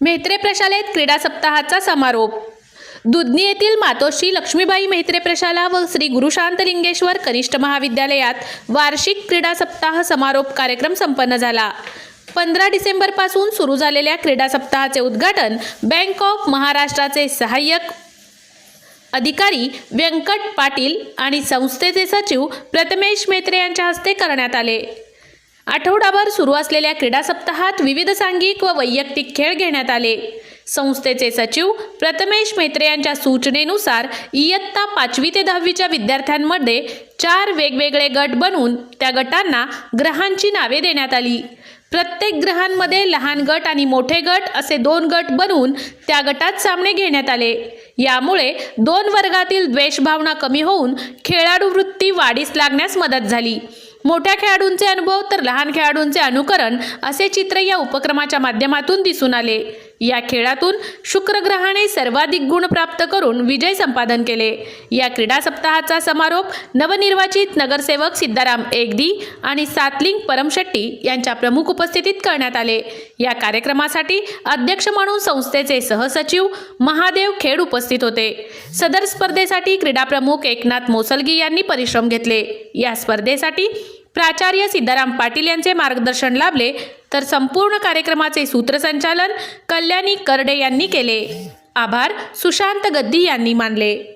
म्हेत्रे प्रशालेत क्रीडा सप्ताहाचा समारोप. दुधनी येथील मातोश्री लक्ष्मीबाई मेहत्रे प्रशाला व श्री गुरुशांत लिंगेश्वर कनिष्ठ महाविद्यालयात वार्षिक क्रीडा सप्ताह समारोप कार्यक्रम संपन्न झाला. पंधरा डिसेंबरपासून सुरू झालेल्या क्रीडा सप्ताहाचे उद्घाटन बँक ऑफ महाराष्ट्राचे सहाय्यक अधिकारी व्यंकट पाटील आणि संस्थेचे सचिव प्रथमेश मेत्रे यांच्या हस्ते करण्यात आले. आठवडाभर सुरू असलेल्या क्रीडा सप्ताहात विविध सांघिक व वैयक्तिक खेळ घेण्यात आले. संस्थेचे सचिव प्रथमेश मेत्रे यांच्या सूचनेनुसार इयत्ता पाचवी ते दहावीच्या विद्यार्थ्यांमध्ये चार वेगवेगळे गट बनवून त्या गटांना ग्रहांची नावे देण्यात आली. प्रत्येक ग्रहांमध्ये लहान गट आणि मोठे गट असे दोन गट बनवून त्या गटात सामने घेण्यात आले. यामुळे दोन वर्गातील द्वेषभावना कमी होऊन खेळाडू वृत्ती वाढीस लागण्यास मदत झाली. मोठ्या खेळाडूंचे अनुभव तर लहान खेळाडूंचे अनुकरण असे चित्र या उपक्रमाच्या माध्यमातून दिसून आले. या खेळातून शुक्रग्रहाने सर्वाधिक गुण प्राप्त करून विजय संपादन केले. या क्रीडा सप्ताहाचा समारोप नवनिर्वाचित नगरसेवक सिद्धाराम एकदी आणि सातलिंग परमशेट्टी यांच्या प्रमुख उपस्थितीत करण्यात आले. या कार्यक्रमासाठी अध्यक्ष म्हणून संस्थेचे सहसचिव महादेव खेड उपस्थित होते. सदर स्पर्धेसाठी क्रीडा प्रमुख एकनाथ मोसलगी यांनी परिश्रम घेतले. या स्पर्धेसाठी प्राचार्य सिद्धाराम पाटील यांचे मार्गदर्शन लाभले तर संपूर्ण कार्यक्रमाचे सूत्रसंचालन कल्याणी करडे यांनी केले. आभार सुशांत गद्दी यांनी मानले.